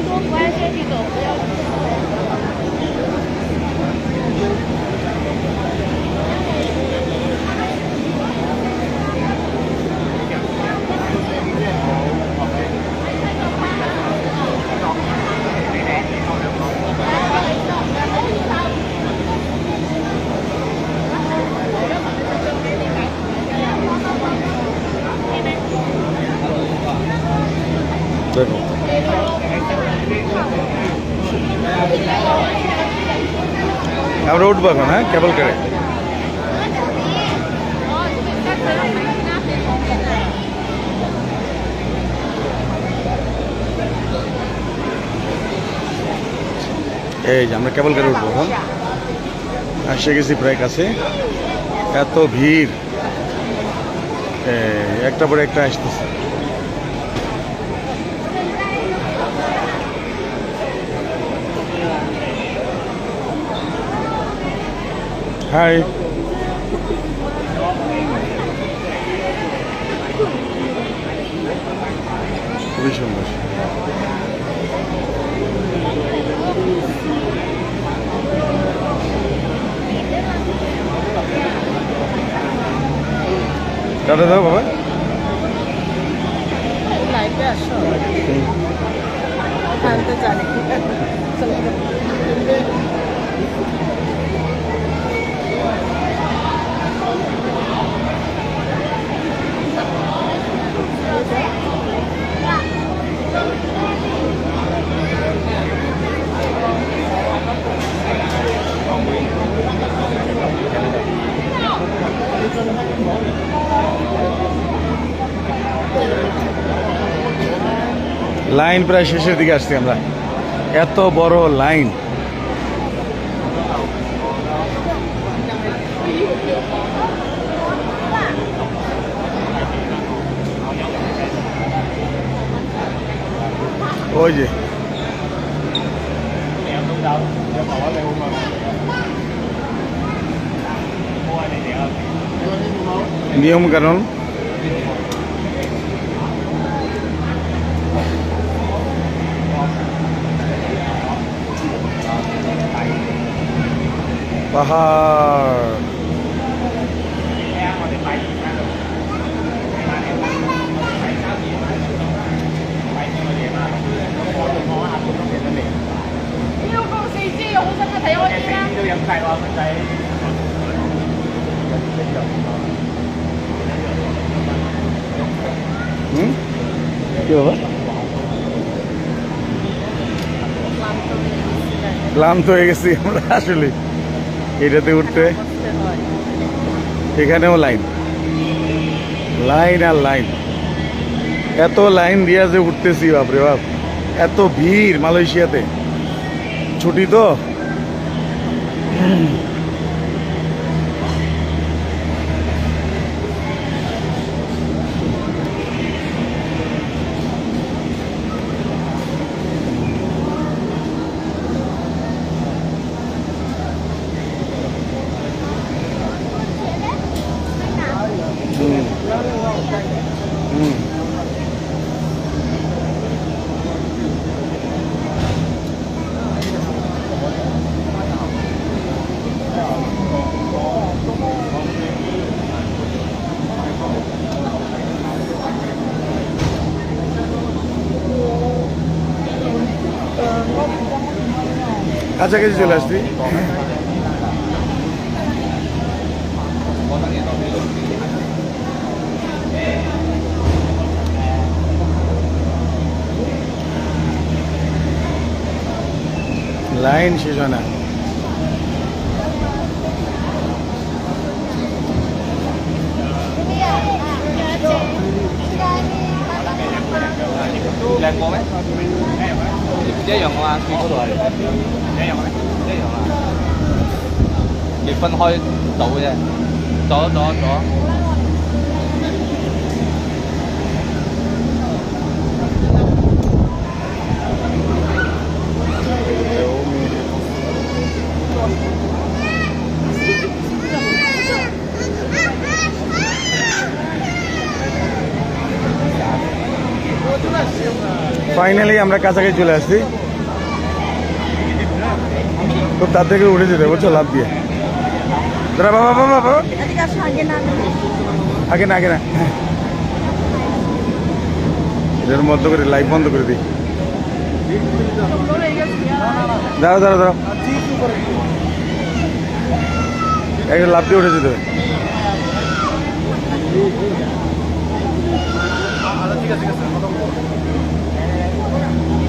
多不爱睡这种，不要。 আমরা উঠবো এখন হ্যাঁ কেবল করে। এই যে, আমরা কেবল করে উঠবো এখন। আসে গেছি প্রায় কাছে। এত ভিড়। একটা পরে একটা আসতেছে। হাই খুবই সুন্দর টাটা দাও বাবা লাইফে আসো। জানি। লাইন প্রায় শেষের দিকে আসছি আমরা। এত বড় লাইন। ওই যে। নিয়ম কানুন। পাহাড় হুম কি বাবা ক্লান্ত হয়ে গেছি আমরা আসলে এটাতে উঠতে। এখানেও লাইন। লাইন আর লাইন। এত লাইন দিয়া যে উঠতেছি, বাপরে বাপ। এত ভিড় মালয়েশিয়াতে। ছুটি তো? কাছাকাছি চলে আসছি লাইন শেষ হয় না Black. 一樣啊，結嗰度係一樣咩？一樣啊。結分開到啫，左左左。 아, ফাইনালি আমরা কাছাকাছি চলে আসছি। খুব তার থেকে উঠে যেতে বলছো লাভ দিয়ে। দাঁড়া বাবা বাবা বাবা আগে না আগে না। এটার মধ্য করে লাইভ বন্ধ করে দিই। দাঁড়াও দাঁড়াও দাঁড়াও। একটা লাভ দিয়ে উঠে যেতে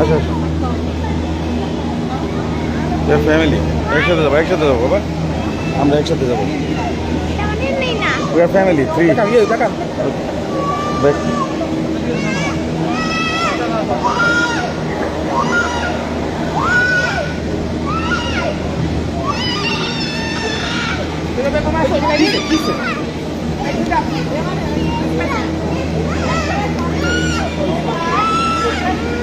আচ্ছা আচ্ছা। ফ্যামিলি একসাথে যাব একসাথে যাব বাবা। আমরা একসাথে যাব। এটা অনেক নেই না We are family, three. Back.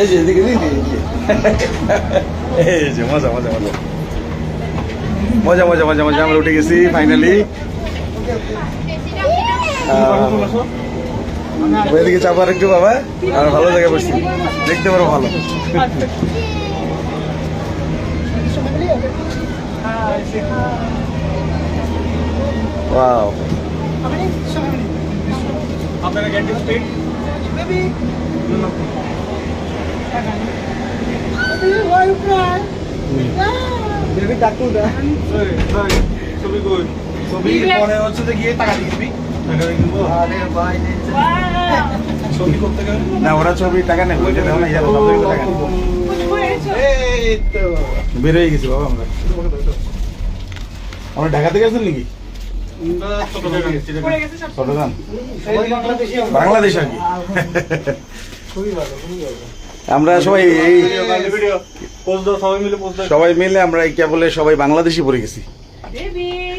এই যে এদিকে এদিকে, এদিকে। এই যে মজা মজা মজা মজা মজা মজা মজা আমরা উঠে গেছি ফাইনালি এদিকে চাপার একটু বাবা আর ভালো জায়গায় বসছি। দেখতে পারো ভালো। ওয়াও আপনারা গেট স্পিড ছবি কই ছবি পরে হচ্ছে যে গিয়ে টাকা দিয়ে দিবি। টাকা দিয়ে দিব। ছবি করতে গেলে। না ওরা ছবি টাকা নেই ওইটা দেখো না ইয়ার সব টাকা এই তো। বের হয়ে গেছি বাবা আমরা। আমরা ঢাকাতে গেছেন নাকি? বাংলাদেশ আর কি। আমরা সবাই এই সবাই মিলে আমরা এই কেবলে সবাই বাংলাদেশি পড়ে গেছি।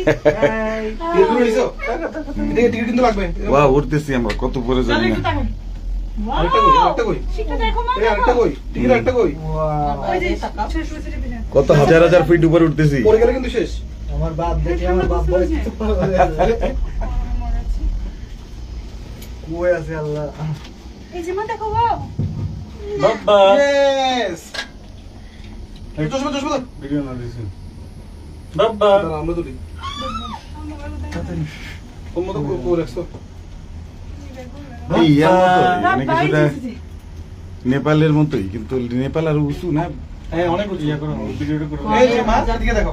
উঠতেছি আমরা কত পরে জানি না। কত হাজার হাজার ফিট উপরে উঠতেছি। কিন্তু শেষ। আমার বাপ দেখে আমার বাপ আছে। আল্লাহ। এই যে মা দেখো বাবা। চশমা চশমা ভিডিও না দিছি বাবা। আমরা রাখছো। নেপালের মতোই কিন্তু নেপাল আর উঁচু না? হ্যাঁ অনেক উঁচু ইয়া করো ভিডিওটা করো। দেখো।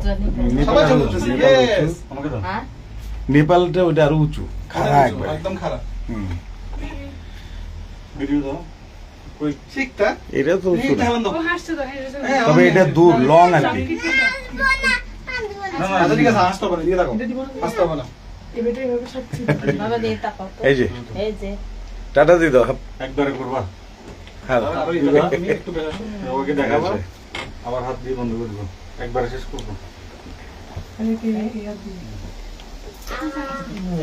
নেপালটা ওটা আরও উঁচু। খারাপ একদম খারাপ। হুম। ভিডিও দাও। ঠিকটা এটা তো তবে এটা দূর লং আর কি আচ্ছা। এই যে। টাটা দিয়ে দাও একবারে করবা। হ্যাঁ। ওকে দেখাবা। আবার হাত দিয়ে বন্ধ করে দেবো। একবারে শেষ করব।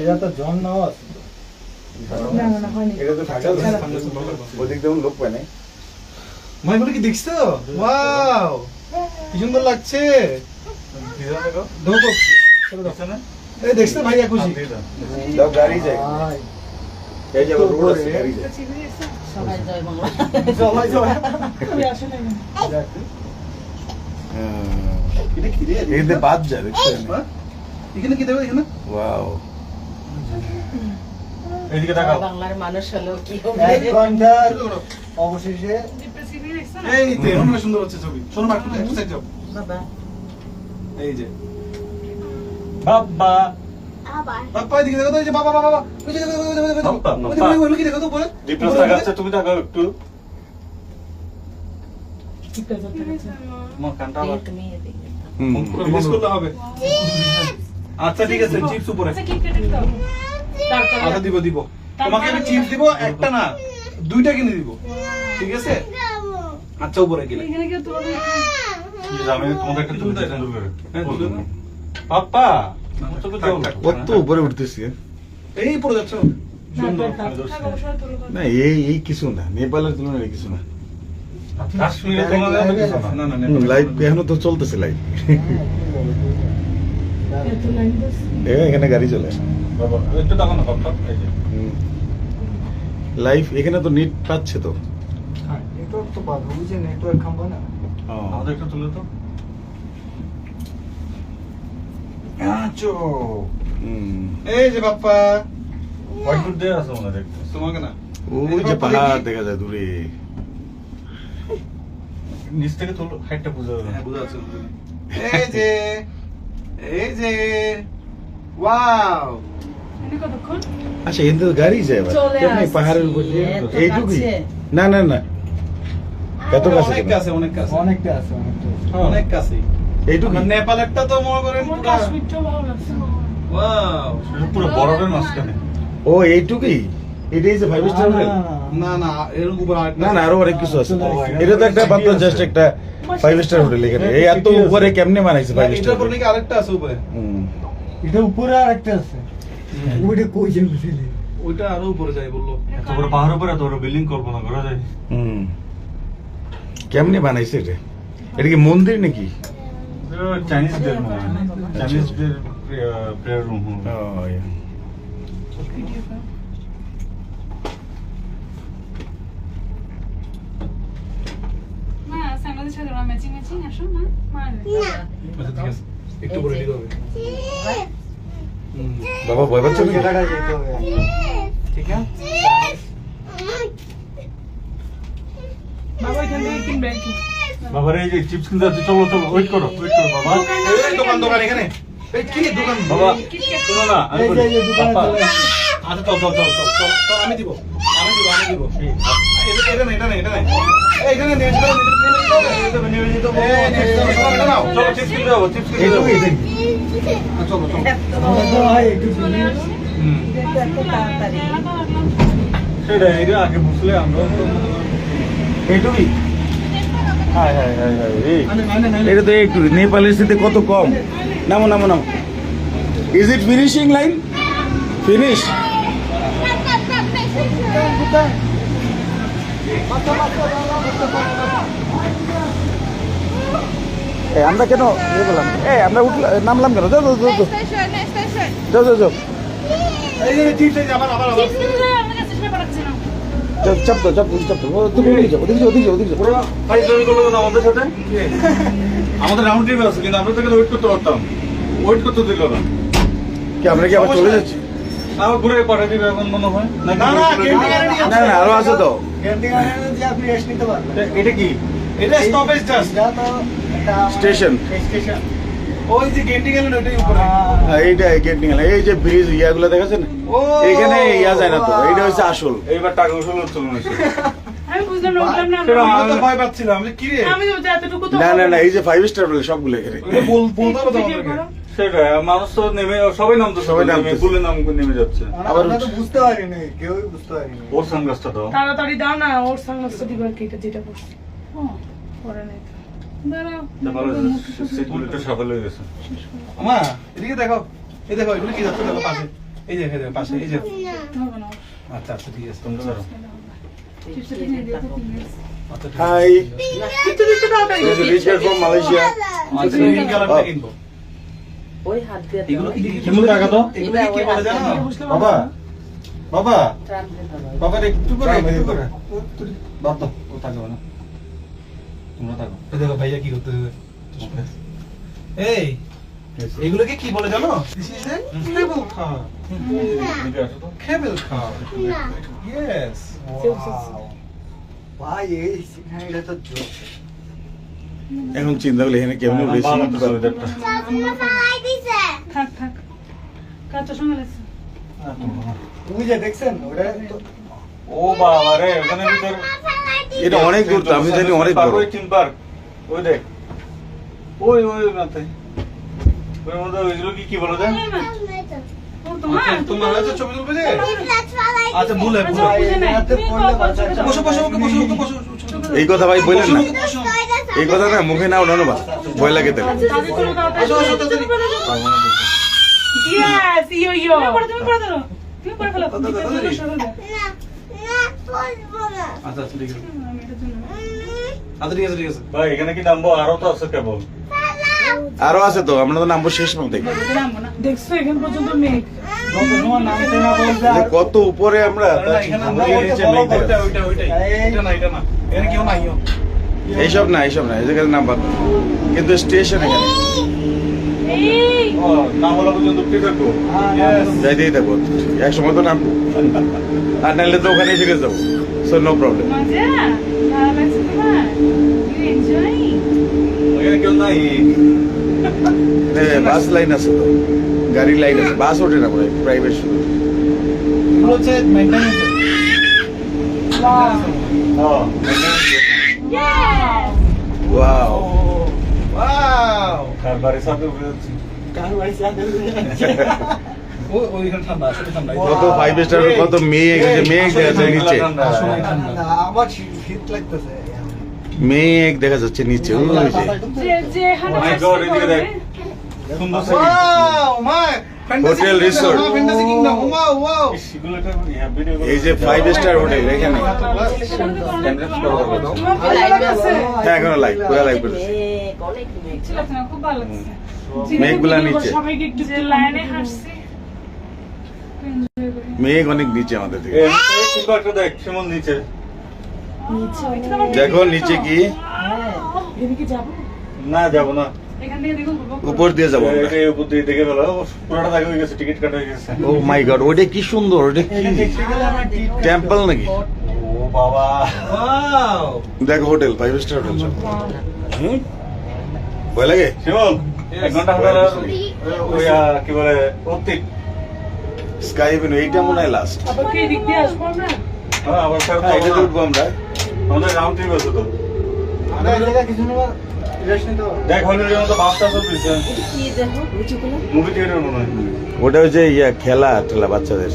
এটা তো জন্ম আছে। এটা তো ঢাকা ওদিক লোক পায় নাই। মা এগুলো কি দেখছ ওয়াও কি সুন্দর লাগছে। এই দেখছ ভাই খুশি। দাও গাড়ি যায় এই যে রোড আছে গাড়ি যায় সবাই জয় বাংলা। সবাই সবাই এটা কি রে এই বাদ দেখছেন হ্যাঁ? এখানে কি দেবে এখানে? ওয়াও এইদিকে দেখাও বাংলার মানুষ হলো কি এক ঘণ্টার অবশেষে এই তো অনেক সুন্দর হচ্ছে ছবি। শোনো মা একটু সাইড যাও। বাবা। এই যে। বাবা। আবার। এদিকে দেখো তো এই যে বাবা বাবা বাবা। ওই যে দেখো দেখো দেখো দেখো বাপ্পা, ওই যে, বাপ্পা। ওই যে, ওই কি দেখো তো উপরে। ডিপ্লাস উপরে, তুমি একটু। এদিকে হবে আচ্ছা ঠিক আছে চিপস উপরে। আচ্ছা দিব দিব তোমাকে আমি চিপস দিব একটা না দুইটা কিনে দিব ঠিক আছে আচ্ছা উপরে গেলে হ্যাঁ। পাপ্পা। কত উপরে উঠতেছি এই পড়ে যাচ্ছে সুন্দর না এই এই কিছু না নেপালের তুলনায় কিছু না লাইভ এখনও তো চলতেছে লাইভ এখানে গাড়ি চলে যে। এখানে তো নেট পাচ্ছে তো। হ্যাঁ নেটওয়ার্ক তো পাবে ওই নেটওয়ার্ক খাম্বা না। আমাদের একটু তুলে তো আচো এই যে বাপ্পা। হোয়াইট গুড দেয়া আছে মনে দেখতে তোমাকে না। ওই যে পাহাড় দেখা যায় দূরে। নিচ থেকে তোলো হাইটটা বুঝা যাবে। হ্যাঁ বুঝা যাচ্ছে। এই যে। এই যে ওয়াও আচ্ছা এখান থেকে গাড়ি যায় এবার। পাহাড়ের উপর দিয়ে? এত এইটুকুই? না না না। এত কাছে অনেক কাছে অনেক কাছে অনেকটা আছে অনেকটা হ্যাঁ, অনেক কাছে আর নেপালেরটা তো মনে করেন পুরো ওয়াও পুরো বরফের মাঝখানে। ও এইটুকুই? এটাই যে ফাইভ স্টার না, হোটেল না, না, না না এর উপর না না আরও অনেক কিছু আছে। এটা তো একটা মাত্র জাস্ট একটা ফাইভ স্টার হোটেল এখানে। এই এত উপরে কেমনে বানাইছে ফাইভ স্টার উপর নাকি আরেকটা আছে উপরে। এটা উপরে আর একটা আছে। ওইটা কই যে বুঝলি ওইটা আরও উপরে যায় বলল। এত বড় পাহাড়ের উপরে এত বড় বিল্ডিং কল্পনা করা যায়। হুম। কেমনে বানাইছে এটা? এটা কি মন্দির নাকি? চাইনিজদের চাইনিজদের প্রেয়ার রুম ও, ইয়া। আচ্ছা ঠিক আছে। একটু করে দিতে হবে। বাবা ভয় পাচ্ছে নাকি? জায়গাটা যেতে হবে ঠিক আছে? বাবার এই যে। চিপস কিনতে যাচ্ছে চলো চলো ওয়েট করো ওয়েট করো বাবা। এই দোকান দোকান এখানে। এই কি দোকান? বাবা শোনো না আমি আচ্ছা চল চল চল চল আমি দিব আমি দিব আমি দিব। এটা এটা এই এটা আগে বুঝলে আমরা তো একটু নেপালের সাথে কত কম নামো নামো নামো is it finishing line finish আমরা কেন ইয়ে করলাম? এই আমরা উঠলাম নামলাম কেন? যাও যাও যাও যাও। যাও চাপ দাও চাপ দাও চাপ দাও। তুমি ওদিকে যাও ওদিকে যাও ওদিকে যাও ওদিকে যাও। ওরা ভাই জমি করল না আমাদের সাথে? আমাদের রাউন্ড ট্রিপ আছে কিন্তু আমরা তো ওয়েট করতে পারতাম। ওয়েট করতে দিল না। কি আমরা কি আবার চলে যাচ্ছি? আবার ঘুরে দিবে এখন মনে হয়। না না না না আরও আছে তো। আপনি রেস্ট নিতে পারবেন। এটা কি? এটা স্টপেজ জাস্ট এটা তো এটা আমাদের Station. স্টেশন ওই যে গেন্টি গেলেন ওইটাই উপরে? হ্যাঁ, এইটা গেট নিয়ে এই যে ব্রিজ ইয়াগুলো দেখাচ্ছেন এখানে ইয়া যায় না তো এইটা হচ্ছে আসল। এইবার টাকা উসুল হচ্ছে আমি বুঝলাম না উঠলাম না আমি তো ভয় পাচ্ছিলাম কি রে? আমি তো এতটুকু তো না না না এই যে ফাইভ স্টার বলে সবগুলো এখানে। বল বলতে হবে তো আমাদেরকে সেটা মানুষ তো নেমে সবাই নামতো সবাই। নামতে বলে নাম নেমে যাচ্ছে। আবার তো বুঝতে পারিনি কেউই বুঝতে পারিনি। ওর সানগ্লাসটা দাও। তাড়াতাড়ি দাও না ওর সাংস্কৃতিক দিবার কি এটা যেটা পরে নাই হয়ে দেখো এই দেখো এগুলো কি যাচ্ছে? দেখো পাশে। এই যে পাশে এই যে। আচ্ছা আচ্ছা ঠিক আছে। তোমরা ধরো। আচ্ছা। হাই মালয়েশিয়া আচ্ছা এই কালারটা কিনবো ওই হাত দিয়ে এগুলো কি এগুলো টাকা তো? এগুলো কি বলে জানো? বাবা বাবা বাবা একটু করে একটু করে। বাদ দাও ও থাকবে না। তোমরা থাকো। দেখো ভাইয়া কি করতে এই এগুলোকে কি বলে জানো? This is a cable car cable car yes ভাই এই এটা তো এখন চিন্তা করলে এখানে কেমন বেশি থাক থাক। কাঁচা সঙ্গে লাগছে? তুমি যে দেখছেন ওটা ও বাবা রে ওখানে ভিতর এটা অনেক দূর আমি জানি অনেক বড় ওই পার্ক ওই দেখ। ওই ওই মাথায়। ওই মধ্যে ওইগুলো কি কি বলে যায় তোমার তোমার আছে ছবি তুলবে যে? আচ্ছা ভুলে ভুলে। বসো বসো বসো বসো এই কথা ভাই বললেন না। এই কথা না মুখে নাও না বা ভয় লাগে তাহলে। আচ্ছা ঠিক আছে। আচ্ছা ঠিক আছে ঠিক আছে। ভাই এখানে কি নামবো? আরও তো আছে কেবল। আরও আছে তো আমরা তো নামবো শেষ পর্যন্ত বাবাকে না। দেখছ এখান পর্যন্ত মেঘ। যত সময় নামতে না বলবে যে আর কত উপরে আমরা তার এখানে আমরা আমরা নিচে ওইটা ওইটা ওইটা ওইটা না এটা না। এখানে কেউ নাই এইসব না এইসব না এই জায়গায় নাম্বার কিন্তু স্টেশন এখানে। হ্যাঁ. যাইতেই থাকব এক সময় তো নামবো। আর নাহলে তো ওখানে যাব। So no problem bus line আছে তো। গাড়ির লাইন আছে। বাস ওঠে না পরে প্রাইভেট শুধু। ওয়াও ওয়াও কার বাড়ির সাথে উঠে যাচ্ছি কার বাড়ি সাথে কত ফাইভ স্টার কত মেঘ মেঘ দেখা যাচ্ছে নিচে মেঘ দেখা যাচ্ছে নিচে ওই যে হোটেল রিসোর্ট এই যে ফাইভ স্টার হোটেল এখানে? হ্যাঁ এখনও লাইভ পুরো লাইভ ভালো লাগছে। মেঘগুলা নিচে। করি। মেঘ অনেক নিচে আমাদের থেকে দেখ সেমন নিচে। দেখো নিচে কি? না যাব না। উপর দিয়ে যাব আমরা। উপর দিয়ে দেখে ফেলো। পুরোটা দেখা হয়ে গেছে টিকিট কাটা হয়ে গেছে। ও মাই গড ওটা কি সুন্দর ওটা কি? টেম্পল নাকি? ও বাবা। ওয়াও দেখো হোটেল ফাইভ স্টার হোটেল সব। ভয় লাগে? এক ঘণ্টা ওই কি বলে স্কাই এভিনিউ এইটা মনে হয় লাস্ট আবার কি এদিক দিয়ে আসব আমরা? হ্যাঁ আবার ফেরত হ্যাঁ। উঠবো আমরা। আমাদের রাউন্ড ট্রিপ আছে তো। আমরা কিছু না হয়। ওটা হচ্ছে ইয়া খেলা ঠেলা বাচ্চাদের।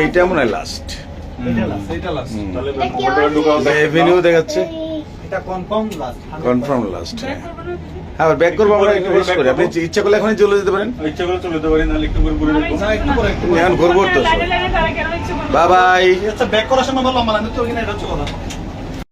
এইটা মনে হয় লাস্ট এটা লাস্ট এটা লাস্ট তাহলে হোটেলে এভিনিউ দেখাচ্ছে। এটা confirm last confirm last back করব না হ্যাঁ ব্যাক করব আমরা একটু রেস্ট করি আপনি ইচ্ছা করলে এখনই চলে যেতে পারেন। ইচ্ছা করলে চলে যেতে পারেন নাহলে একটু করে ঘুরে আমি দেখব। ইচ্ছা করব না। এখন ঘুরবো তো কেন বাই বাই আচ্ছা ব্যাক করার সময় বললাম মানে তো তো না এটা হচ্ছে কথা